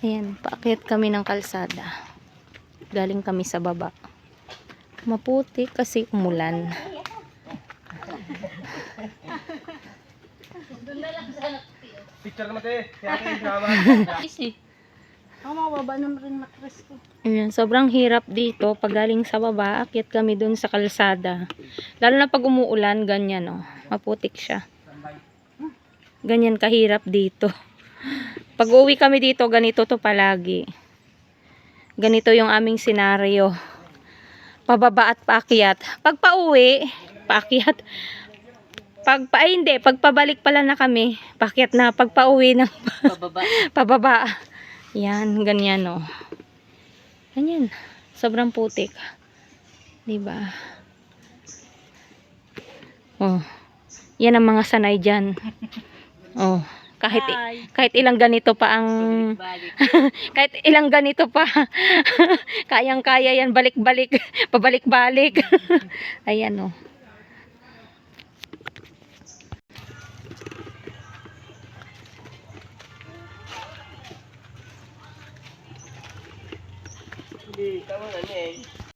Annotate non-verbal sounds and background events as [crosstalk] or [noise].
Ayan, paakyat kami ng kalsada. Galing kami sa baba. Maputi kasi umulan. Picture naman drama. Ako mababa naman rin matras ko. Ayan, sobrang hirap dito. Pag galing sa baba, akyat kami dun sa kalsada. Lalo na pag umuulan, ganyan oh. Maputik siya. Ganyan kahirap dito. Pag uwi kami dito, ganito to palagi. Ganito yung aming senaryo. Pababa at paakyat. Pag pauwi, paakyat. Pag pa, ay hindi, pag pabalik pala na kami, paakyat na. Pag pauwi na, Pababa. [laughs] pababa. Yan, ganyan oh. Ganyan. Sobrang putik. 'Di ba? Oh. Yan ang mga sanay diyan. Oh, kahit i- kahit ilang ganito pa ang [laughs] kahit ilang ganito pa. [laughs] Kayang-kaya yan balik-balik, [laughs] pabalik-balik. Ayan oh. Hindi, tama na niya eh.